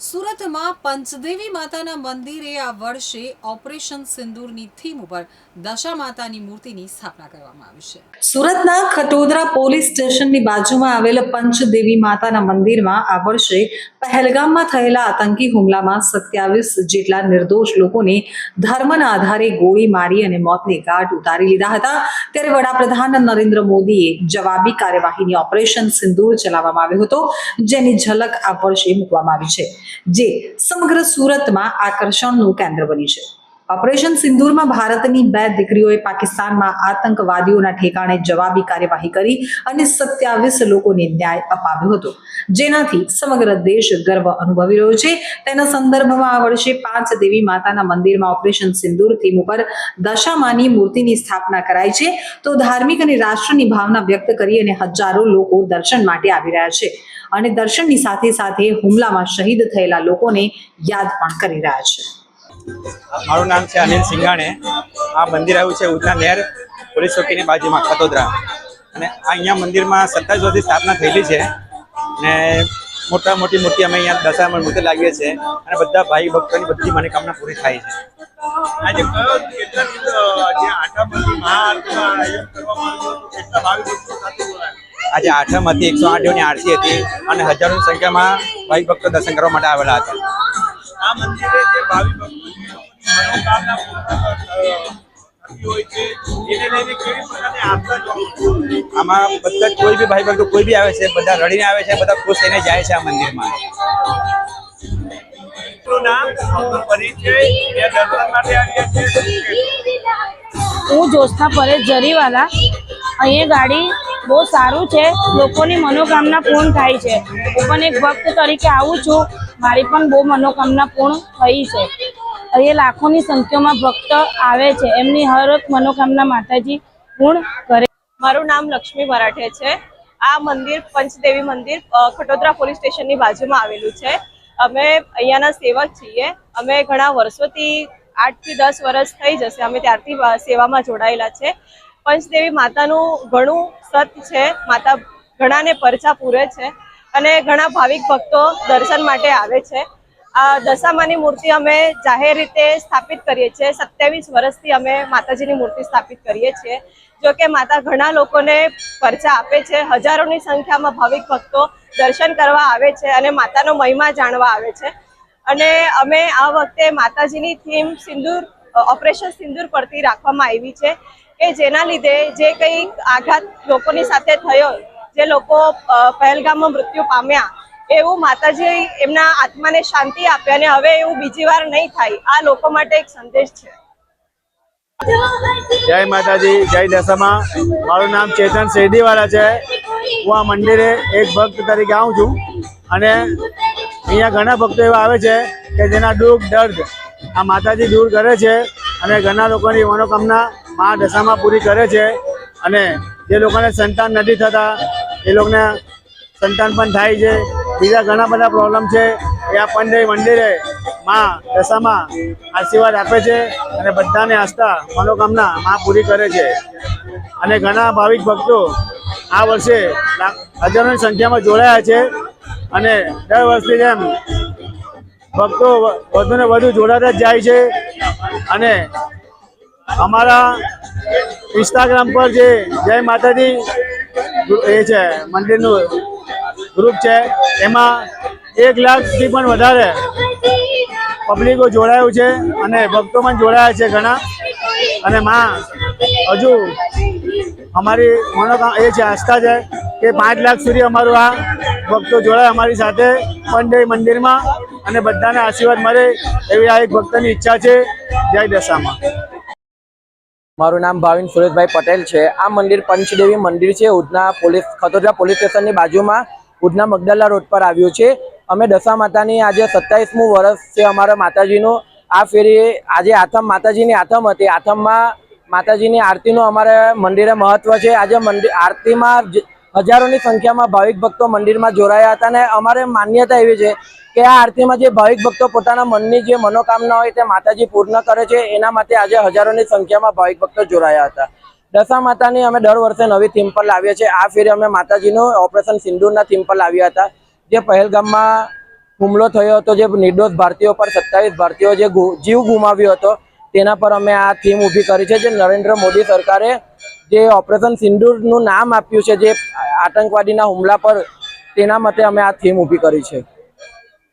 સુરતમાં પંચદેવી માતાના મંદિરે આ વર્ષે ઓપરેશન સિંદૂરની થીમ ઉપર દશા માતાની મૂર્તિની સ્થાપના કરવામાં આવી છે. સુરતના ખટોદરા પોલીસ સ્ટેશનની બાજુમાં આવેલ પંચદેવી માતાના મંદિરમાં આ વર્ષે પહેલગામમાં થયેલા આતંકી હુમલામાં સત્યાવીસ જેટલા નિર્દોષ લોકોને ધર્મના આધારે ગોળી મારી અને મોતને ગાઢ ઉતારી લીધા હતા. ત્યારે વડાપ્રધાન નરેન્દ્ર મોદીએ જવાબી કાર્યવાહીની ઓપરેશન સિંદૂર ચલાવવામાં આવ્યો હતો, જેની ઝલક આ વર્ષે મૂકવામાં આવી છે. જે સમગ્ર સુરતમાં આકર્ષણનું કેન્દ્ર બની છે. ઓપરેશન સિંદૂરમાં ભારતની બે દીકરીઓએ પાકિસ્તાનમાં આતંકવાદીઓના ઠેકાણે જવાબી કાર્યવાહી કરી અને સત્યાવીસ લોકોને ન્યાય અપાવ્યો હતો. જેનાથી સમગ્ર દેશ ગર્વ અનુભવી રહ્યો છે. તેના સંદર્ભમાં આ વર્ષે પાંચ દેવી માતાના મંદિરમાં ઓપરેશન સિંદૂર થીમ ઉપર દશામાની મૂર્તિની સ્થાપના કરાઈ છે. તો ધાર્મિક અને રાષ્ટ્રની ભાવના વ્યક્ત કરી અને હજારો લોકો દર્શન માટે આવી રહ્યા છે. અને દર્શનની સાથે સાથે હુમલામાં શહીદ થયેલા લોકોને યાદ પણ કરી રહ્યા છે. મારું નામ છે અનિલ સિંઘાણે. આ મંદિર આવ્યું છે ઉધના નહેર પોલીસ ચોકીની બાજુમાં કતોદરા. અને અહીંયા મંદિરમાં સત્તાવીસ વર્ષથી સ્થાપના થયેલી છે. ને મોટા મોટી મૂર્તિ અમે અહીંયા દશામાં મૂર્તિ લાવીએ છીએ. અને બધા ભાઈ ભક્તોની બધી મનોકામના પૂરી થાય છે. આજે કયો કેટલા દિવસ, અ, જે આઠમની મહાઆરતીમાં આયોજન કરવામાં આવ્યું હતું કેટલા ભાવિ ભક્તો સાથે જોડાયા આજે આઠમ હતી એકસો આઠની આરતી હતી અને હજારોની સંખ્યામાં ભાઈ ભક્તો દર્શન કરવા માટે આવેલા હતા. આ મંદિરે જે ભાવિ ભક્તોની મનોકામના પૂર્ણ હોય છે એને લઈને કેવી પ્રકારની આસ્થા જોવા મળે છે? આમાં બધા કોઈ બી ભાઈ ભક્તો કોઈ બી આવે છે બધા રડીને આવે છે બધા ખુશ થઈને જાય છે આ મંદિરમાં? હું જ્યોત્સના પરેશ જરીવાલા અહીંયા ગાડી બહુ સારું છે. લોકોની મનોકામના પૂર્ણ થાય છે. હું પણ એક ભક્ત તરીકે આવું છું. મારી પણ બહુ મનોકામના પૂર્ણ થઈ છે. અહીંયા લાખોની સંખ્યામાં ભક્ત આવે છે. એમની હર મનોકામના માતાજી પૂર્ણ કરે. મારું નામ લક્ષ્મી મરાઠે છે. આ મંદિર પંચદેવી મંદિર ખટોદરા પોલીસ સ્ટેશનની બાજુમાં આવેલું છે. અમે અહીંયાના સેવક છીએ. અમે ઘણા વર્ષોથી આઠથી દસ વર્ષ થઈ જશે. અમે ત્યારથી સેવામાં જોડાયેલા છે. પંચદેવી માતાનું ઘણું સત છે. માતા ઘણાને પરચા પૂરે છે અને ઘણા ભાવિક ભક્તો દર્શન માટે આવે છે. આ દશામાની મૂર્તિ અમે જાહેર રીતે સ્થાપિત કરીએ છીએ. સત્યાવીસ વર્ષથી અમે માતાજીની મૂર્તિ સ્થાપિત કરીએ છીએ. જો કે માતા ઘણા લોકોને પરચા આપે છે. હજારોની સંખ્યામાં ભાવિક ભક્તો દર્શન કરવા આવે છે અને માતાનો મહિમા જાણવા આવે છે. અને અમે આ વખતે માતાજીની થીમ સિંદૂર ઓપરેશન સિંદૂર પરથી રાખવામાં આવી છે. કે જેના લીધે જે કંઈ આઘાત લોકોની સાથે થયો, જે લોકો પહેલગામમાં મૃત્યુ પામ્યા, એવું માતાજી એમના આત્માને શાંતિ આપે અને હવે એવું બીજી વાર નહીં થાય. આ લોકો માટે એક સંદેશ છે. જય માતાજી, જય દશામાં. મારું નામ ચેતન શેરડીવાળા છે. હું આ મંદિરે એક ભક્ત તરીકે આવું છું અને અહીંયા ઘણા ભક્તો એવા આવે છે કે જેના દુઃખ, દર્દ આ માતાજી દૂર કરે છે. અને ઘણા લોકોની મનોકામના મા દશામાં પૂરી કરે છે અને જે લોકોને સંતાન નથી થતા, એ લોકોને સંતાન પણ થાય છે. બીજા ઘણા બધા પ્રોબ્લેમ છે. એ આ પંડે મંદિરે માં દશામાં આશીર્વાદ આપે છે અને બધાને આસ્થા, મનોકામના માં પૂરી કરે છે. અને ઘણા ભાવિક ભક્તો આ વર્ષે હજારોની સંખ્યામાં જોડાયા છે અને દર વર્ષની જેમ ભક્તો વધુને વધુ જોડાતા જ જાય છે. અને અમારા ઇન્સ્ટાગ્રામ પર જે જય માતાજી એ છે, મંદિરનું ગ્રુપ છે, એમાં એક લાખથી પણ વધારે પબ્લિકો જોડાયું છે અને ભક્તો પણ જોડાયા છે ઘણા. અને માં, હજુ અમારી મનોકામ એ છે, આસ્થા છે કે પાંચ લાખ સુધી અમારું આ ભક્તો જોડાય અમારી સાથે પંડે મંદિરમાં. અને બધાને આશીર્વાદ મળે એવી આ એક ભક્તની ઈચ્છા છે જય દશામાં. મારું નામ ભાવિન સુરેશભાઈ પટેલ છે. આ મંદિર પંચદેવી મંદિર છે. ઉધના પોલીસ, ખતોદરા પોલીસ સ્ટેશનની બાજુમાં ઉધના મગદલા રોડ પર આવ્યું છે. અમે દશા માતાની આજે સત્તાવીસમું વર્ષ છે અમારા માતાજીનું. આ ફેરી આજે આથમ માતાજીની આથમ હતી. આથમમાં માતાજીની આરતીનું અમારે મંદિરે મહત્વ છે. આજે મંદિર આરતીમાં હજારોની સંખ્યામાં ભાવિક ભક્તો મંદિરમાં જોડાયા હતા અને અમારે માન્યતા એવી છે કે આ આરતીમાં જે ભાવિક ભક્તો પોતાના મનની જે મનોકામના હોય તે માતાજી પૂર્ણ કરે છે, એના માટે આજે હજારોની સંખ્યામાં ભાવિક ભક્તો જોડાયા હતા. દશા માતાની અમે દર વર્ષે નવી થીમ પર લાવીએ છીએ. આ ફેરે અમે માતાજીનું ઓપરેશન સિંદૂરના થીમ પર લાવ્યા હતા. જે પહેલગામમાં હુમલો થયો હતો, જે નિર્દોષ ભારતીયો પર સત્તાવીસ ભારતીયો જે જીવ ગુમાવ્યો હતો તેના પર અમે આ થીમ ઊભી કરી છે. જે નરેન્દ્ર મોદી સરકારે જે ઓપરેશન સિંદૂરનું નામ આપ્યું છે, જે આતંકવાદીના હુમલા પર તેના માટે અમે આ થીમ ઊભી કરી છે.